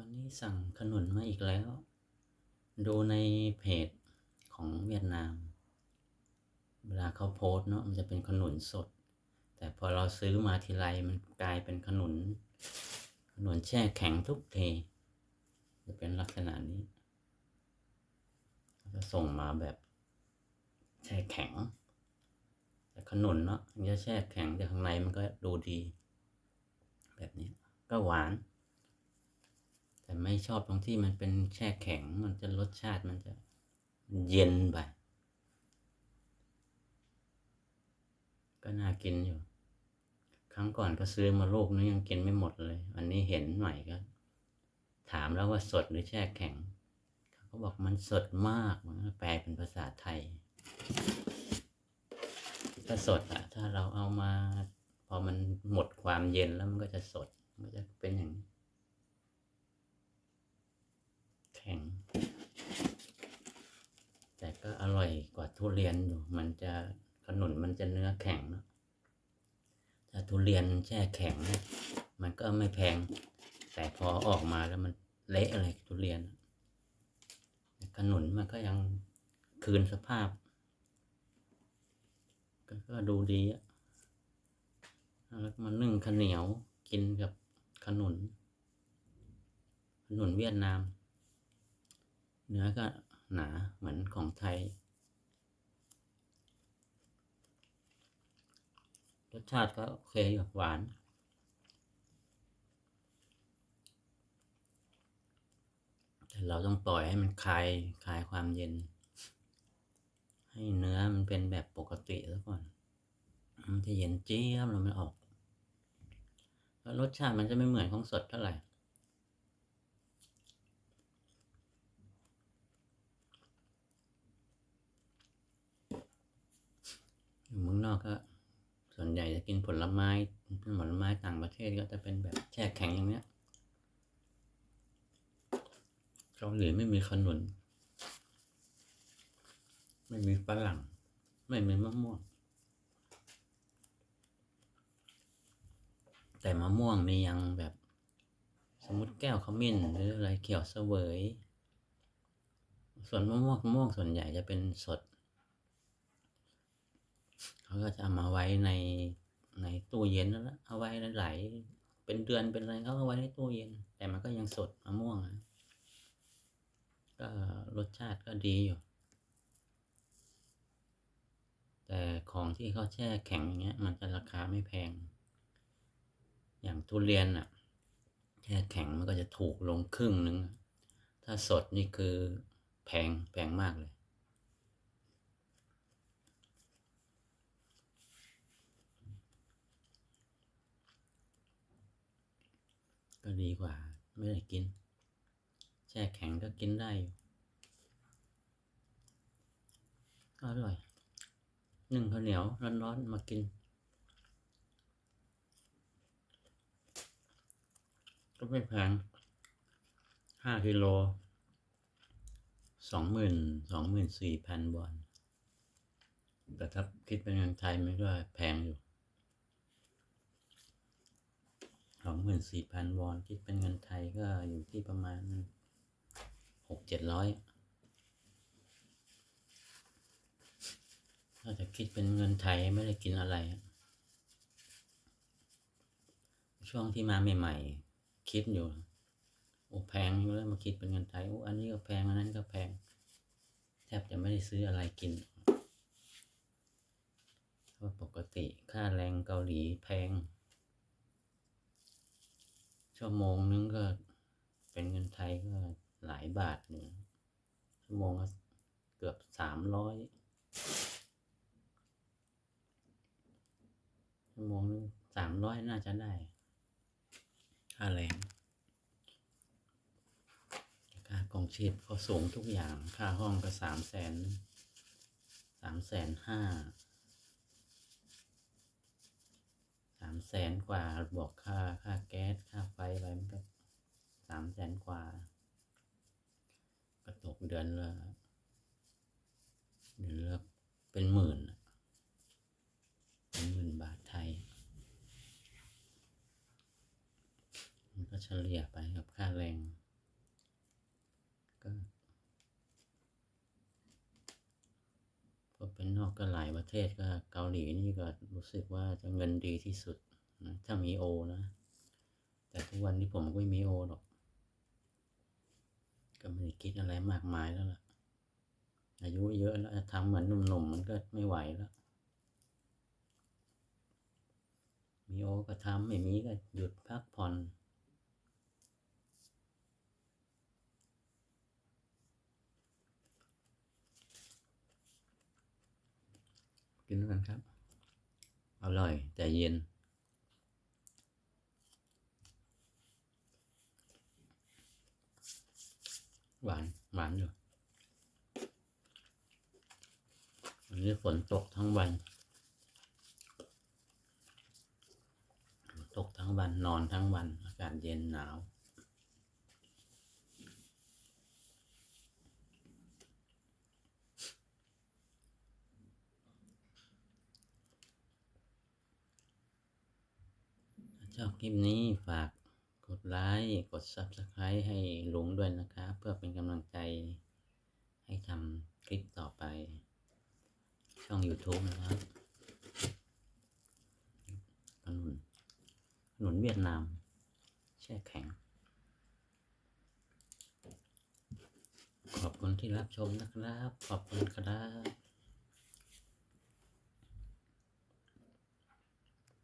วันนี้สั่งขนุนมาอีกแล้ว ดูในเพจของเวียดนาม เวลาเขาโพสเนาะมันจะเป็นขนุนสด แต่พอเราซื้อมาทีไรมันกลายเป็นขนุน ขนุนแช่แข็งทุกเทจะเป็นลักษณะนี้จะส่งมาแบบแช่แข็ง แต่ขนุนเนาะมันจะแช่แข็งแต่ข้างในมันก็ดูดี แบบนี้ก็หวาน แต่ไม่ชอบตรงที่มันเป็นแช่แข็งมันจะรสชาติมันจะเย็นไป ก็น่ากินอยู่ ครั้งก่อนก็ซื้อมาลูกนึงยังกินไม่หมดเลยวันนี้เห็นใหม่ก็ ถามแล้วว่าสดหรือแช่แข็ง เขาก็บอกมันสดมากมันแปลเป็นภาษาไทยถ้าสดอะถ้าเราเอามา พอมันหมดความเย็นแล้วมันก็จะสด มันจะเป็นอย่างนี้ แข็ง แต่ก็อ ร่อยกว่าทุเรียนอยู่ มันจะขนุนมันจะเนื้อแข็งเนอะถ้าทุเรียนแช่แข็งเนี่ยมันก็ไม่แพง แต่พอออกมาแล้วมันเละเลยทุเรียนขนุนมันก็ยังคืนสภาพก็ก็ดูดีอะแล้วมานึ่งข้าวเหนียวกินกับขนุน ขนุนเวียดนาม เนื้อก็หนาเหมือนของไทย รสชาติก็โอเคอยู่หวาน แต่เราต้องปล่อยให้มันคลายคลายความเย็น ให้เนื้อมันเป็นแบบปกติแล้วก่อน มันจะเย็นเจี๊ยบแล้วมันออก แล้วรสชาติมันจะไม่เหมือนของสดเท่าไหร่เมืองนอกก็ ใหญ่จะกินผลไม้ผลไม้ต่างประเทศก็จะเป็นแบบแช่แข็งอย่างเนี้ยเกาหลีไม่มีขนุน ไม่มีฝรั่ง ไม่มีมะม่วง แต่มะม่วงนี่ยังแบบ สมมติแก้วขมิ้นหรืออะไรเขียวเสวย ส่วนมะม่วงมะม่วงส่วนใหญ่จะเป็นสด เขาก็จะเอามาไว้ในในตู้เย็นนั่นแหละเอาไว้หลายเป็นเดือนเป็นอะไรเขาก็ไว้ในตู้เย็น แต่มันก็ยังสดมะม่วงอะก็รสชาติก็ดีอยู่ แต่ของที่เขาแช่แข็งอย่างเงี้ย มันจะราคาไม่แพง อย่างทุเรียนอะแช่แข็งมันก็จะถูกลงครึ่งนึง ถ้าสดนี่คือแพงแพงมากเลย ก็ดีกว่า ไม่ได้กิน แช่แข็งก็กินได้อยู่ก็อร่อยนึ่งข้าวเหนียวร้อนๆมากิน ก็ไม่แพงห้ากิโลสองหมื่นสองหมื่นสี่พันวอนแต่ถ้าคิดเป็นเงินไทยมันก็แพงอยู่ สองหมื่นสี่พันวอน คิดเป็นเงินไทยก็อยู่ที่ประมาณหกเจ็ดร้อยถ้าจะคิดเป็นเงินไทยไม่ได้กินอะไร ช่วงที่มาใหม่ๆ คิดอยู่ โอ้แพงอยู่แล้วมาคิดเป็นเงินไทย โอ้อันนี้ก็แพง อันนั้นก็แพง แทบจะไม่ได้ซื้ออะไรกินเพราะปกติค่าแรงเกาหลีแพง ชั่วโมงนึงก็เป็นเงินไทยก็หลายบาทอยู่ชั่วโมงละเกือบสามร้อยชั่วโมงนึงสามร้อยน่าจะได้ค่าแรงค่ากองชีพก็สูงทุกอย่าง ค่าห้องก็สามแสนสามแสนห้าสาม แสนกว่าบวกค่าค่าแก๊สค่าไฟอะไรมันก็สามแสนกว่า ก็ตกเดือนละเดือนละเป็นหมื่นเป็นหมื่นบาทไทย มันก็เฉลี่ยไปกับค่าแรง นน อกก็หลายประเทศก็เกาหลีนี่ก็รู้สึกว่าจะเงินดีที่สุดนะถ้ามีโอนะ แต่ทุกวันนี้ผมก็ไม่มีโอหรอก ก็ไม่ได้คิดอะไรมากมายแล้วล่ะ อายุเยอะแล้วทำเหมือนหนุ่มๆมันก็ไม่ไหวแล้ว มีโอก็ทำไม่มีก็หยุดพักผ่อน กินด้วยกันครับ อร่อยแต่เย็น หวาน หวานอยู่วันนี้ฝนตกทั้งวัน ตกทั้งวันนอนทั้งวัน อากาศเย็นหนาว ชอบคลิปนี้ฝากกดไลค์ กด Subscribe ให้ลุงด้วยนะครับ เพื่อเป็นกำลังใจให้ทำคลิปต่อไป ช่อง YouTube นะครับขนุนขนุนเวียดนาม แช่แข็ง ขอบคุณที่รับชมนะครับ ขอบคุณครับ